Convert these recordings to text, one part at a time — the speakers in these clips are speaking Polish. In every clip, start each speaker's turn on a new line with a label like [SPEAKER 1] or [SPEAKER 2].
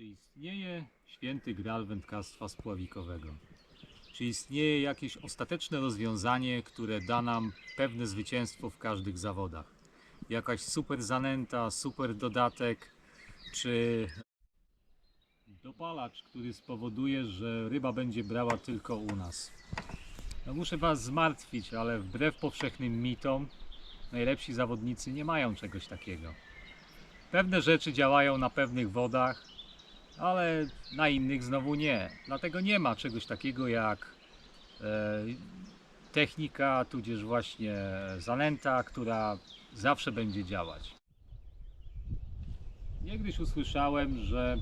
[SPEAKER 1] Czy istnieje święty gral wędkarstwa spławikowego? Czy istnieje jakieś ostateczne rozwiązanie, które da nam pewne zwycięstwo w każdych zawodach? Jakaś super zanęta, super dodatek, czy dopalacz, który spowoduje, że ryba będzie brała tylko u nas? No muszę Was zmartwić, ale wbrew powszechnym mitom, najlepsi zawodnicy nie mają czegoś takiego. Pewne rzeczy działają na pewnych wodach, ale na innych znowu nie. Dlatego nie ma czegoś takiego jak e, technika, tudzież właśnie zanęta, która zawsze będzie działać. Niegdyś usłyszałem, że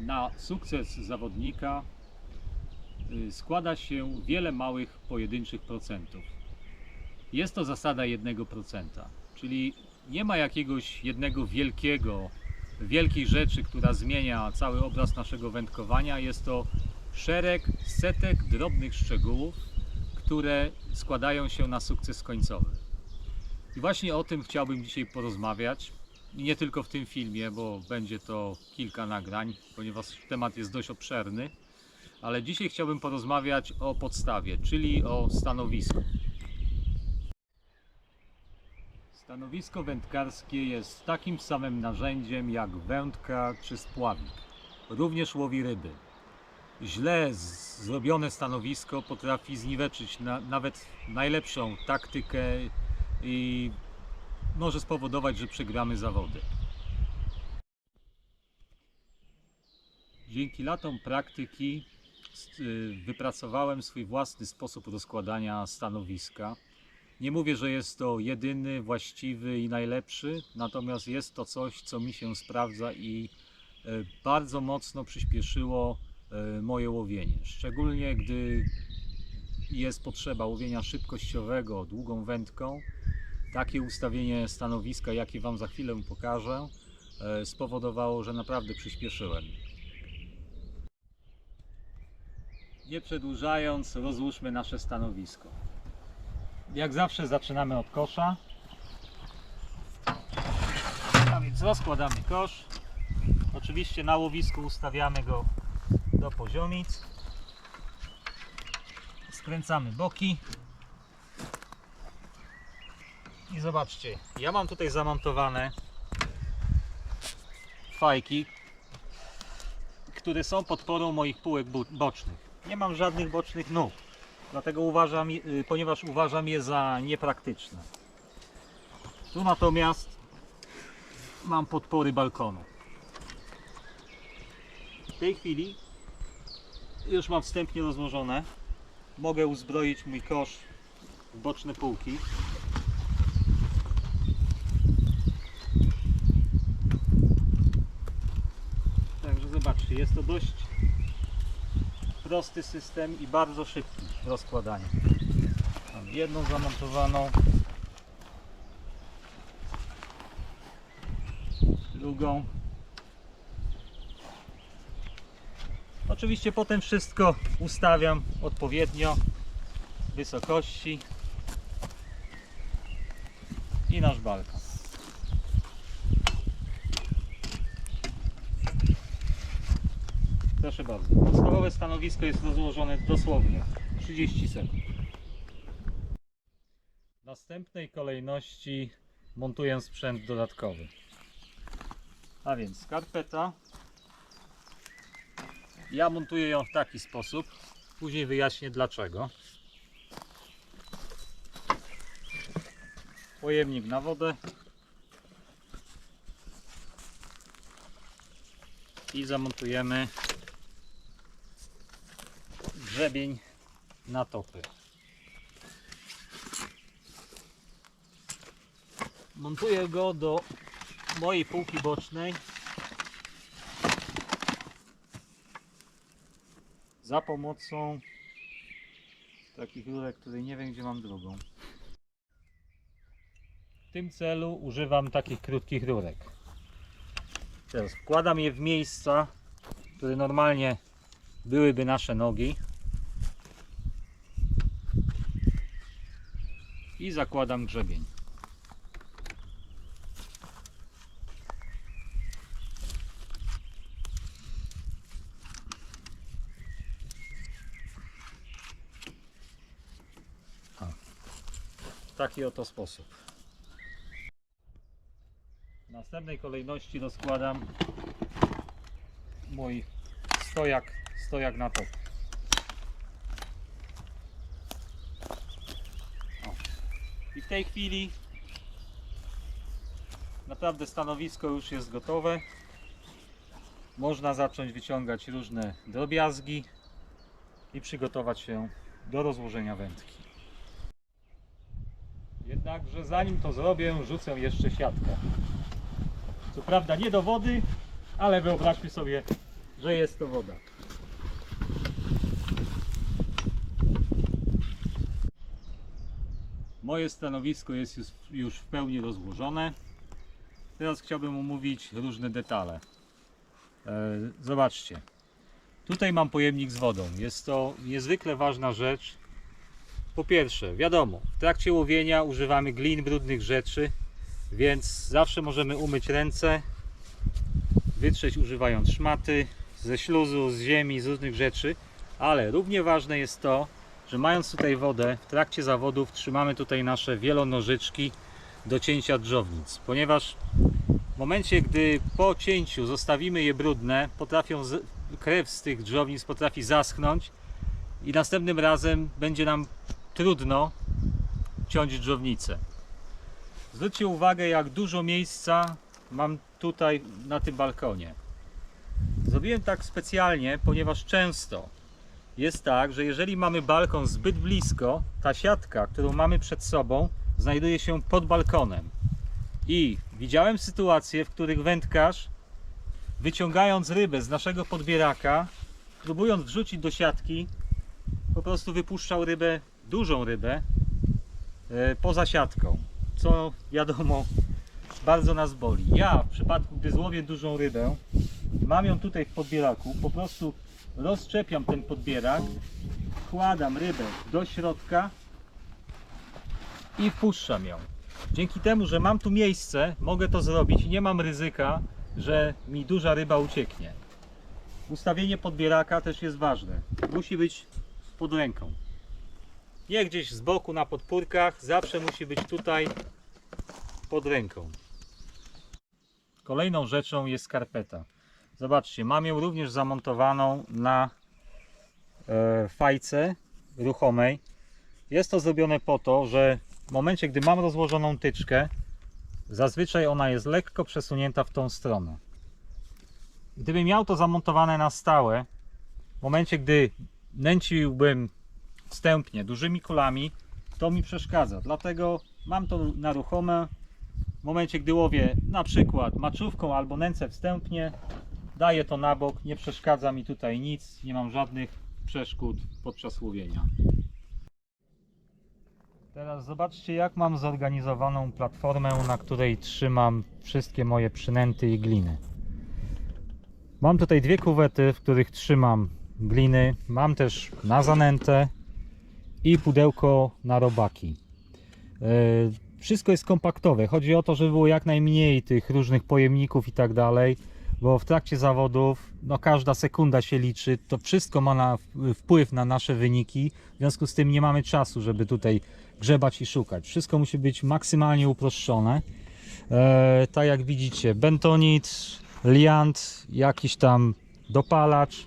[SPEAKER 1] na sukces zawodnika y, składa się wiele małych pojedynczych procentów. Jest to zasada 1%, czyli nie ma jakiegoś jednego wielkiego, wielkiej rzeczy, która zmienia cały obraz naszego wędkowania. Jest to szereg setek drobnych szczegółów, które składają się na sukces końcowy. I właśnie o tym chciałbym dzisiaj porozmawiać. I nie tylko w tym filmie, bo będzie to kilka nagrań, ponieważ temat jest dość obszerny. Ale dzisiaj chciałbym porozmawiać o podstawie, czyli o stanowisku. Stanowisko wędkarskie jest takim samym narzędziem jak wędka czy spławik. Również łowi ryby. Źle zrobione stanowisko potrafi zniweczyć na, nawet najlepszą taktykę i może spowodować, że przegramy zawody. Dzięki latom praktyki y, wypracowałem swój własny sposób rozkładania stanowiska. Nie mówię, że jest to jedyny, właściwy i najlepszy, natomiast jest to coś, co mi się sprawdza i e, bardzo mocno przyspieszyło e, moje łowienie. Szczególnie gdy jest potrzeba łowienia szybkościowego długą wędką. Takie ustawienie stanowiska, jakie Wam za chwilę pokażę, e, spowodowało, że naprawdę przyspieszyłem. Nie przedłużając, rozłóżmy nasze stanowisko. Jak zawsze zaczynamy od kosza. A więc rozkładamy kosz. Oczywiście na łowisku ustawiamy go do poziomic. Skręcamy boki. I zobaczcie, ja mam tutaj zamontowane fajki, które są podporą moich półek bocznych. Nie mam żadnych bocznych nóg. Dlatego uważam, y, ponieważ uważam je za niepraktyczne. Tu natomiast mam podpory balkonu. W tej chwili już mam wstępnie rozłożone. Mogę uzbroić mój kosz w boczne półki. Także zobaczcie, jest to dość prosty system i bardzo szybki w rozkładaniu. Mam jedną zamontowaną, drugą. Oczywiście potem wszystko ustawiam odpowiednio wysokości i nasz balkon. Proszę bardzo. Podstawowe stanowisko jest rozłożone dosłownie 30 sekund. W następnej kolejności montuję sprzęt dodatkowy. A więc skarpeta. Ja montuję ją w taki sposób. Później wyjaśnię dlaczego. Pojemnik na wodę. I zamontujemy grzebień na topy. Montuję go do mojej półki bocznej za pomocą takich rurek, której nie wiem gdzie mam drugą. W tym celu używam takich krótkich rurek. Teraz wkładam je w miejsca, które normalnie byłyby nasze nogi. i zakładam grzebień. W taki oto sposób. W następnej kolejności doskładam mój stojak, stojak na top. I w tej chwili naprawdę stanowisko już jest gotowe. Można zacząć wyciągać różne drobiazgi i przygotować się do rozłożenia wędki. Jednakże zanim to zrobię, rzucę jeszcze siatkę. Co prawda nie do wody, ale wyobraźmy sobie, że jest to woda. Moje stanowisko jest już, już w pełni rozłożone. Teraz chciałbym omówić różne detale. E, zobaczcie. Tutaj mam pojemnik z wodą. Jest to niezwykle ważna rzecz. Po pierwsze, wiadomo, w trakcie łowienia używamy glin, brudnych rzeczy, więc zawsze możemy umyć ręce, wytrzeć używając szmaty ze śluzu, z ziemi, z różnych rzeczy, ale równie ważne jest to, że mając tutaj wodę, w trakcie zawodów trzymamy tutaj nasze wielonożyczki do cięcia drzownic, ponieważ w momencie, gdy po cięciu zostawimy je brudne, potrafią z, krew z tych drzownic potrafi zaschnąć i następnym razem będzie nam trudno ciąć drzownicę. Zwróćcie uwagę, jak dużo miejsca mam tutaj na tym balkonie. Zrobiłem tak specjalnie, ponieważ często jest tak, że jeżeli mamy balkon zbyt blisko, ta siatka, którą mamy przed sobą, znajduje się pod balkonem. I widziałem sytuacje, w których wędkarz, wyciągając rybę z naszego podbieraka, próbując wrzucić do siatki, po prostu wypuszczał rybę, dużą rybę, e, poza siatką. Co wiadomo, bardzo nas boli. Ja w przypadku, gdy złowię dużą rybę, mam ją tutaj w podbieraku, po prostu rozczepiam ten podbierak, wkładam rybę do środka i wpuszczam ją. Dzięki temu, że mam tu miejsce, mogę to zrobić i nie mam ryzyka, że mi duża ryba ucieknie. Ustawienie podbieraka też jest ważne. Musi być pod ręką. Nie gdzieś z boku na podpórkach, zawsze musi być tutaj pod ręką. Kolejną rzeczą jest skarpeta. Zobaczcie, mam ją również zamontowaną na e, fajce ruchomej. Jest to zrobione po to, że w momencie, gdy mam rozłożoną tyczkę, zazwyczaj ona jest lekko przesunięta w tą stronę. Gdybym miał to zamontowane na stałe, w momencie, gdy nęciłbym wstępnie dużymi kulami, to mi przeszkadza. Dlatego mam to na ruchome. W momencie, gdy łowię na przykład maczówką albo nęcę wstępnie, daję to na bok, nie przeszkadza mi tutaj nic, nie mam żadnych przeszkód podczas łowienia. Teraz zobaczcie jak mam zorganizowaną platformę, na której trzymam wszystkie moje przynęty i gliny. Mam tutaj dwie kuwety, w których trzymam gliny. Mam też na zanętę i pudełko na robaki. Yy, Wszystko jest kompaktowe. Chodzi o to, żeby było jak najmniej tych różnych pojemników i tak dalej, bo w trakcie zawodów no każda sekunda się liczy. To wszystko ma na, wpływ na nasze wyniki. W związku z tym nie mamy czasu, żeby tutaj grzebać i szukać. Wszystko musi być maksymalnie uproszczone. E, tak jak widzicie, bentonit, liant, jakiś tam dopalacz,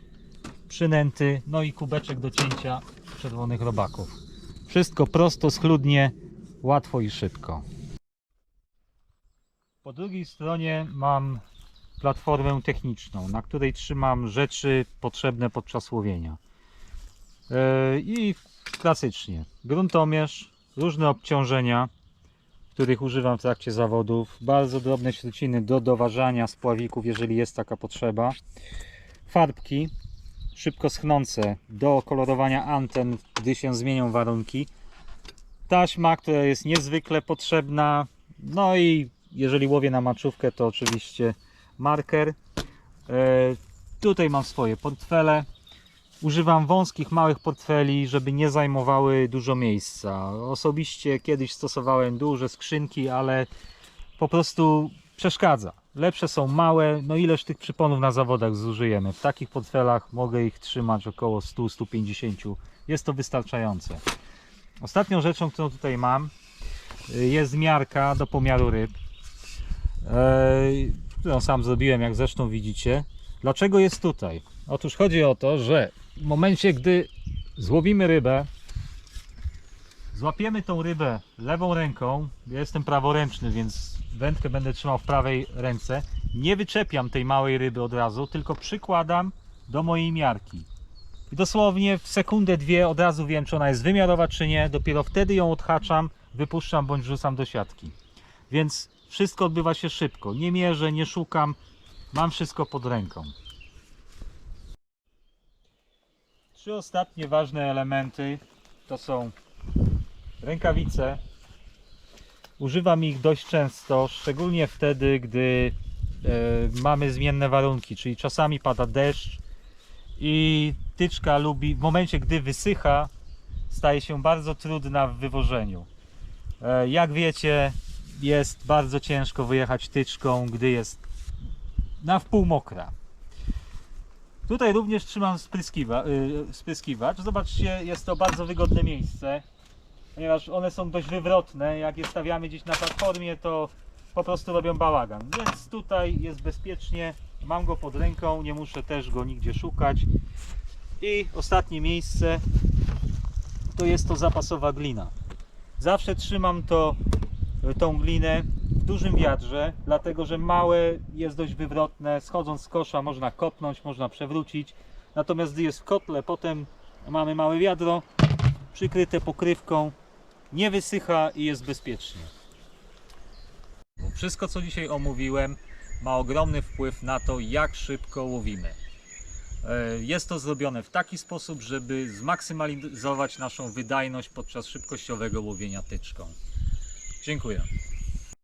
[SPEAKER 1] przynęty, no i kubeczek do cięcia czerwonych robaków. Wszystko prosto, schludnie, łatwo i szybko. Po drugiej stronie mam platformę techniczną, na której trzymam rzeczy potrzebne podczas łowienia. E, I klasycznie. Gruntomierz, różne obciążenia, których używam w trakcie zawodów, bardzo drobne śruciny do doważania spławików, jeżeli jest taka potrzeba, farbki szybko schnące do kolorowania anten, gdy się zmienią warunki, taśma, która jest niezwykle potrzebna, no i jeżeli łowię na maczówkę, to oczywiście marker. E, tutaj mam swoje portfele. Używam wąskich, małych portfeli, żeby nie zajmowały dużo miejsca. Osobiście kiedyś stosowałem duże skrzynki, ale po prostu przeszkadza. Lepsze są małe, no ileż tych przyponów na zawodach zużyjemy. W takich portfelach mogę ich trzymać około 100-150. Jest to wystarczające. Ostatnią rzeczą, którą tutaj mam, y, jest miarka do pomiaru ryb, e, którą sam zrobiłem, jak zresztą widzicie. Dlaczego jest tutaj? Otóż chodzi o to, że w momencie, gdy złowimy rybę, złapiemy tą rybę lewą ręką, ja jestem praworęczny, więc wędkę będę trzymał w prawej ręce, nie wyczepiam tej małej ryby od razu, tylko przykładam do mojej miarki. I dosłownie w sekundę, dwie od razu wiem, czy ona jest wymiarowa, czy nie. Dopiero wtedy ją odhaczam, wypuszczam bądź rzucam do siatki. Więc wszystko odbywa się szybko. Nie mierzę, nie szukam. Mam wszystko pod ręką. Trzy ostatnie ważne elementy to są rękawice. Używam ich dość często, szczególnie wtedy, gdy e, mamy zmienne warunki, czyli czasami pada deszcz i tyczka lubi, w momencie gdy wysycha, staje się bardzo trudna w wywożeniu. E, Jak wiecie, jest bardzo ciężko wyjechać tyczką, gdy jest na wpół mokra. Tutaj również trzymam spryskiwa, y, spryskiwacz. Zobaczcie, jest to bardzo wygodne miejsce, ponieważ one są dość wywrotne. Jak je stawiamy gdzieś na platformie, to po prostu robią bałagan. Więc tutaj jest bezpiecznie. Mam go pod ręką, nie muszę też go nigdzie szukać. I ostatnie miejsce to jest to zapasowa glina. Zawsze trzymam to, tą glinę w dużym wiadrze, dlatego że małe jest dość wywrotne. Schodząc z kosza można kopnąć, można przewrócić. Natomiast gdy jest w kotle, potem mamy małe wiadro przykryte pokrywką, nie wysycha i jest bezpiecznie. Wszystko co dzisiaj omówiłem ma ogromny wpływ na to, jak szybko łowimy. E, Jest to zrobione w taki sposób, żeby zmaksymalizować naszą wydajność podczas szybkościowego łowienia tyczką. Dziękuję.